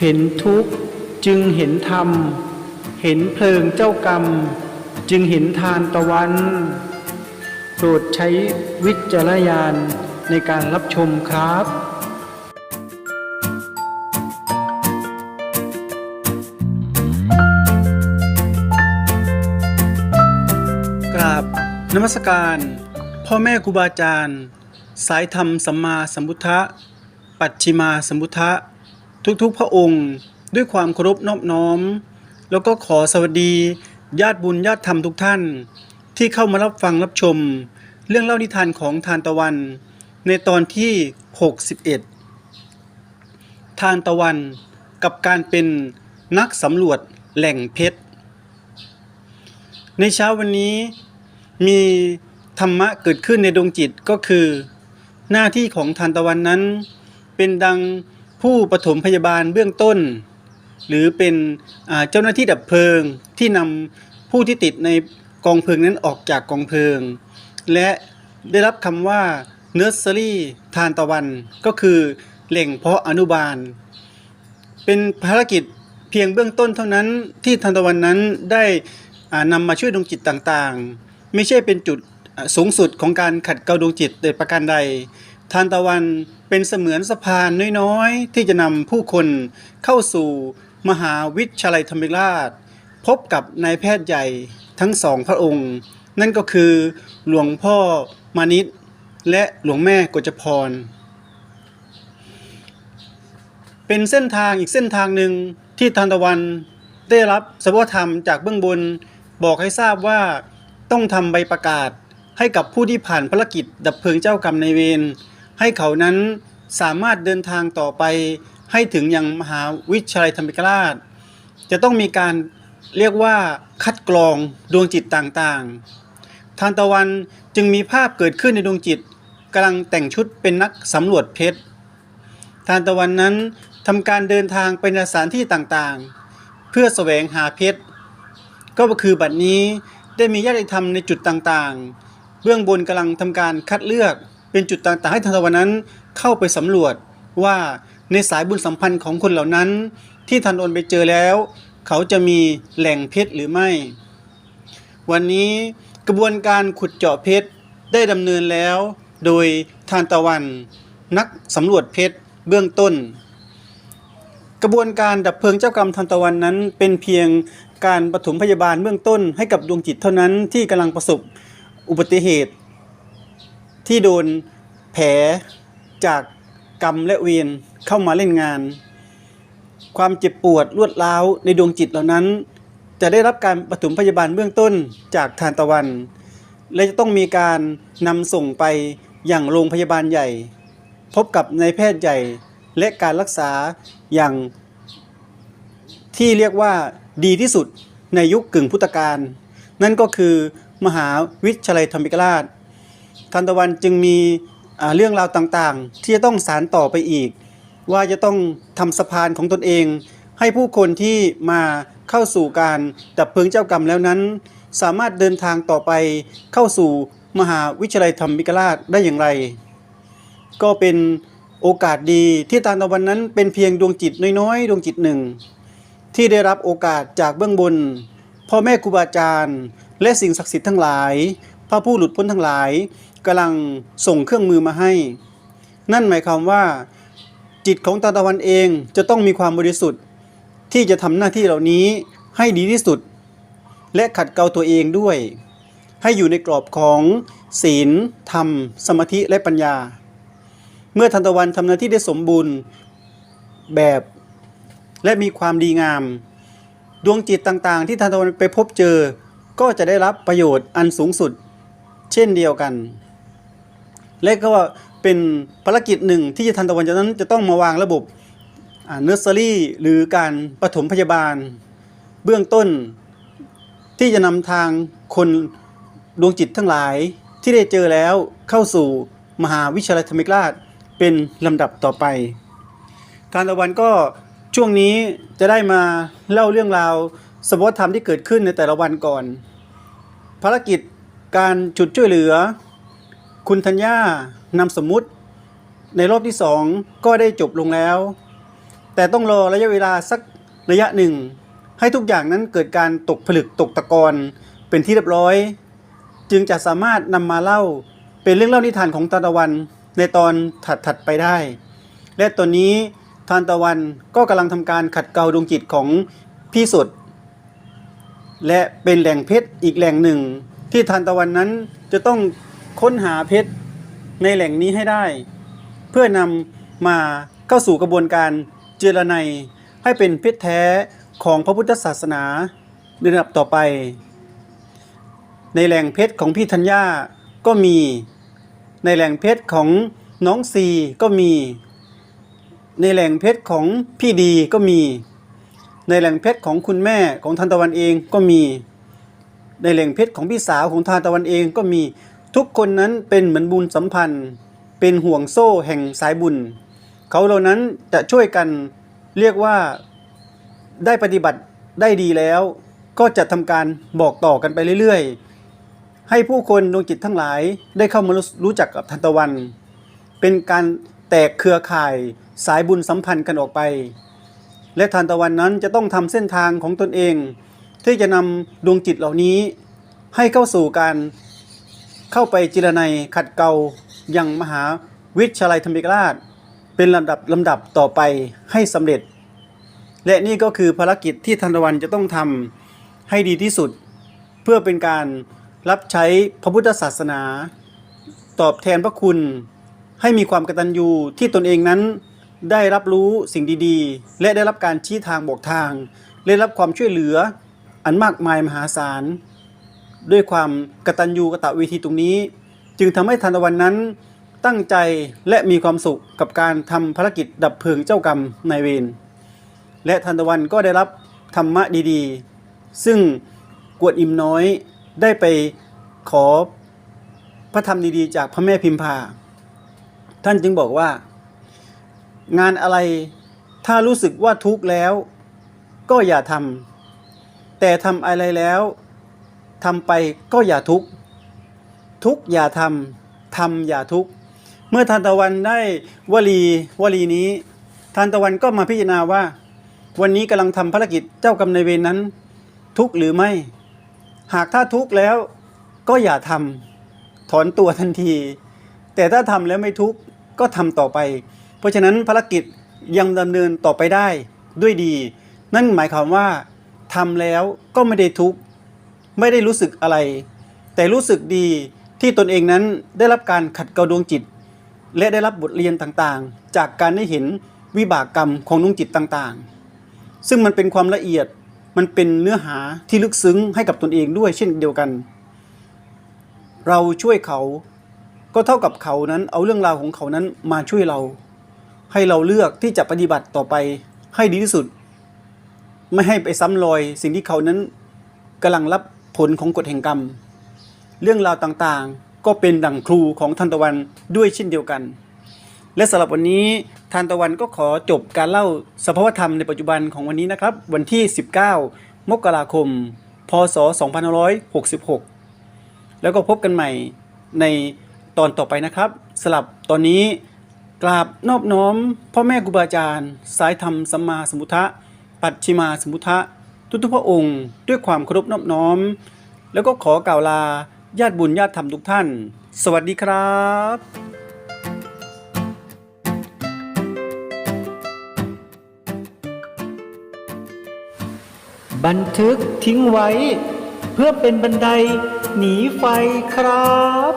เห็นทุกข์จึงเห็นธรรม เห็นเพลิงเจ้ากรรม จึงเห็นทานตะวัน โปรดใช้วิจารณญาณในการรับชมครับกราบนมัสการ พ่อแม่ครูบาอาจารย์ สายธรรมสัมมาสัมพุทธะ ปัจฉิมาสัมพุทธะ ทุกๆ พระองค์ด้วยความเคารพนอบน้อม แล้วก็ขอสวัสดีญาติบุญญาติธรรมทุกท่าน ที่เข้ามารับฟังรับชม เรื่องเล่านิทานของทานตะวัน ในตอนที่ 61 ทานตะวันกับการเป็นนักสำรวจแหล่งเพชร ในเช้าวันนี้มีธรรมะเกิดขึ้นในดวงจิตก็คือ หน้าที่ของทานตะวันนั้น เป็นดัง ผู้ปฐมพยาบาลเบื้องต้น หรือเป็นเจ้าหน้าที่ดับเพลิงที่นำผู้ที่ติดในกองเพลิงนั้นออกจากกองเพลิง และได้รับคำว่าเนอร์เซอรี่ทานตะวัน ก็คือแหล่งเพาะอนุบาล เป็นภารกิจเพียงเบื้องต้นเท่านั้นที่ทานตะวันนั้นได้อ่านำมาช่วยดวงจิตต่างๆ ไม่ใช่เป็นจุดสูงสุดของการขัดเกลาดวงจิตแต่ประการใด ทานตะวันเป็นเสมือนสะพานน้อยๆ ที่จะนำผู้คนเข้าสู่มหาวิทยาลัยธรรมราช พบกับนายแพทย์ใหญ่ทั้งสองพระองค์ นั่นก็คือหลวงพ่อมานิตและหลวงแม่กจพร เป็นเส้นทางอีกเส้นทางหนึ่งที่ทานตะวันได้รับสภาวธรรมจากเบื้องบน บอกให้ทราบว่าต้องทำใบประกาศให้กับผู้ที่ผ่านภารกิจดับเพลิงเจ้ากรรมในเวร ให้เขานั้นสามารถเดินทางต่อไปให้ถึงยังมหาวิทยาลัยธรรมิกราช จะต้องมีการเรียกว่าคัดกรองดวงจิตต่างๆ ทานตะวันจึงมีภาพเกิดขึ้นในดวงจิตกำลังแต่งชุดเป็นนักสำรวจเพชร ทานตะวันนั้นทำการเดินทางไปในสถานที่ต่างๆ เพื่อแสวงหาเพชร ก็คือบัดนี้ได้มีญาติธรรมในจุดต่างๆ เบื้องบนกำลังทำการคัดเลือก เป็นจุดต่างๆ ให้ทานตะวันนั้นเข้าไปสำรวจว่าในสายบุญสัมพันธ์ของคนเหล่านั้น ที่ทานโอนไปเจอแล้ว เขาจะมีแหล่งเพชรหรือไม่ วันนี้กระบวนการขุดเจาะเพชรได้ดำเนินแล้ว โดยทานตะวัน นักสำรวจเพชรเบื้องต้น กระบวนการดับเพลิงเจ้ากรรมทานตะวันนั้น เป็นเพียงการปฐมพยาบาลเบื้องต้นให้กับดวงจิตเท่านั้นที่กำลังประสบอุบัติเหตุ ที่โดนแผลจากกรรมและเวรเข้ามาเล่นงาน ความเจ็บปวดรวดร้าวในดวงจิตเหล่านั้น จะได้รับการปฐมพยาบาลเบื้องต้นจากทานตะวัน และจะต้องมีการนำส่งไปอย่างโรงพยาบาลใหญ่ พบกับนายแพทย์ใหญ่และการรักษาอย่างที่เรียกว่าดีที่สุดในยุคกึ่งพุทธกาลนั่นก็คือมหาวิทยาลัยธรรมิกราช ทันตะวันจึงมีเรื่องราวต่างๆ ที่จะต้องสารต่อไปอีก ว่าจะต้องทำสะพานของตนเอง ให้ผู้คนที่มาเข้าสู่การดับเพลิงเจ้ากรรมแล้วนั้น สามารถเดินทางต่อไปเข้าสู่มหาวิทยาลัยธรรมิกราชได้อย่างไร ก็เป็นโอกาสดีที่ตาลตะวันนั้นเป็นเพียงดวงจิตน้อยๆ ดวงจิตหนึ่ง ที่ได้รับโอกาสจากเบื้องบนพ่อแม่ครูบาอาจารย์ และสิ่งศักดิ์สิทธิ์ทั้งหลาย พระผู้หลุดพ้นทั้งหลายกำลังส่งเครื่องมือมาให้ นั่นหมายความว่า จิตของตาตะวันเองจะต้องมีความบริสุทธิ์ ที่จะทำหน้าที่เหล่านี้ให้ดีที่สุด และขัดเกลาตัวเองด้วย ให้อยู่ในกรอบของศีล ธรรม สมาธิและปัญญา เมื่อทันตะวันทำหน้าที่ได้สมบูรณ์แบบ และมีความดีงาม ดวงจิตต่างๆ ที่ทันตะวันไปพบเจอ ก็จะได้รับประโยชน์อันสูงสุด เช่นเดียวกัน และก็เป็นภารกิจหนึ่งที่ทันตะวันจากนั้นจะต้องมาวางระบบเนอร์เซอรี่หรือการปฐมพยาบาล เบื้องต้นที่จะนำทางคนดวงจิตทั้งหลายที่ได้เจอแล้วเข้าสู่มหาวิทยาลัยธรรมิกราชเป็นลำดับต่อไป การตะวันก็ช่วงนี้จะได้มาเล่าเรื่องราวสภาวธรรมที่เกิดขึ้นในแต่ละวันก่อน ภารกิจ การจุดช่วยเหลือ คุณธัญญานำสมมุติ ในรอบที่สองก็ได้จบลงแล้ว แต่ต้องรอระยะเวลาสักระยะหนึ่ง ให้ทุกอย่างนั้นเกิดการตกผลึกตกตะกอนเป็นที่เรียบร้อย จึงจะสามารถนำมาเล่าเป็นเรื่องเล่านิทานของทาตะวันในตอนถัดๆไปได้ และตอนนี้ทานตะวันก็กำลังทำการขัดเกลาดวงจิตของพี่สุด และเป็นแหล่งเพชรอีกแหล่งหนึ่ง ที่ทานตะวันนั้นจะต้องค้นหาเพชรในแหล่งนี้ให้ได้ เพื่อนำมาเข้าสู่กระบวนการเจรไนให้เป็นเพชรแท้ของพระพุทธศาสนาในระดับต่อไป ในแหล่งเพชรของพี่ธัญญาก็มี ในแหล่งเพชรของน้องซีก็มี ในแหล่งเพชรของพี่ดีก็มี ในแหล่งเพชรของคุณแม่ของทานตะวันเองก็มี ในแหล่งเพชรของพี่สาวของทานตะวันเองก็มีทุกคนนั้นเป็นเหมือนบุญสัมพันธ์ เป็นห่วงโซ่แห่งสายบุญ เขาเหล่านั้นจะช่วยกันเรียกว่าได้ปฏิบัติได้ดีแล้ว ก็จะทำการบอกต่อกันไปเรื่อยๆ ให้ผู้คนดวงจิตทั้งหลายได้เข้ามารู้จักกับทันตะวัน เป็นการแตกเครือข่ายสายบุญสัมพันธ์กันออกไป และทานตะวันนั้นจะต้องทำเส้นทางของตนเอง ที่จะนำดวงจิตเหล่านี้ให้เข้าสู่การเข้าไปจิรนัยขัดเกลายังมหาวิทยาลัยธรรมิกราช เป็นลำดับลำดับต่อไปให้สำเร็จ และนี่ก็คือภารกิจที่ทันวันจะต้องทำให้ดีที่สุด เพื่อเป็นการรับใช้พระพุทธศาสนา ตอบแทนพระคุณ ให้มีความกตัญญูที่ตนเองนั้นได้รับรู้สิ่งดีๆ และได้รับการชี้ทางบอกทางได้รับความช่วยเหลือ อันมากมายมหาศาล ด้วยความกตัญญูกตเวทีตรงนี้ จึงทำให้ทานตะวันนั้นตั้งใจและมีความสุขกับการทำภารกิจดับเพลิงเจ้ากรรมนายเวรและทานตะวันก็ได้รับธรรมะดีๆ ซึ่งกวดอิมน้อยได้ไปขอพระธรรมดีๆ จากพระแม่พิมพา ท่านจึงบอกว่า งานอะไรถ้ารู้สึกว่าทุกข์แล้ว ก็อย่าทำ แต่ทำอะไรแล้วทำไปก็อย่าทุกข์ทุกข์อย่าทำทำอย่าทุกข์เมื่อทานตะวันได้วลีวลีนี้ทานตะวันก็มาพิจารณาว่า วันนี้กำลังทำภารกิจเจ้ากรรมนายเวรนั้น ทุกข์หรือไม่ หากถ้าทุกข์แล้วก็อย่าทำถอนตัวทันที แต่ถ้าทำแล้วไม่ทุกข์ก็ทำต่อไป เพราะฉะนั้นภารกิจยังดำเนินต่อไปได้ด้วยดี นั่นหมายความว่า ทำแล้วก็ไม่ได้ทุกข์ไม่ได้รู้สึกอะไร แต่รู้สึกดีที่ตนเองนั้นได้รับการขัดเกลาดวงจิต และได้รับบทเรียนต่างๆ จากการได้เห็นวิบากกรรมของดวงจิตต่างๆ ซึ่งมันเป็นความละเอียดมันเป็นเนื้อหาที่ลึกซึ้งให้กับตนเองด้วยเช่นเดียวกัน เราช่วยเขาก็เท่ากับเขานั้นเอาเรื่องราวของเขานั้นมาช่วยเรา ให้เราเลือกที่จะปฏิบัติต่อไปให้ดีที่สุด ไม่ให้ไปซ้ำรอยสิ่งที่เขานั้นกำลังรับผลของกฎแห่งกรรม เรื่องราวต่างๆ ก็เป็นดั่งครูของทันตะวันด้วยเช่นเดียวกัน และสำหรับวันนี้ทานตะวันก็ขอจบการเล่าสภาวธรรมในปัจจุบันของวันนี้นะครับ วันที่ 19 มกราคม พศ 2566 แล้วก็พบกันใหม่ในตอนต่อไปนะครับสลับตอนนี้กราบนอบน้อมพ่อแม่ครูบาอาจารย์ สายธรรมสัมมาสมพุทธะ ปัจฉิมาสมุทะทุกทุกพระองค์ ด้วยความเคารพนอบน้อม แล้วก็ขอกล่าวลาญาติบุญญาติธรรมทุกท่าน สวัสดีครับบันทึกทิ้งไว้ เพื่อเป็นบันไดหนีไฟครับ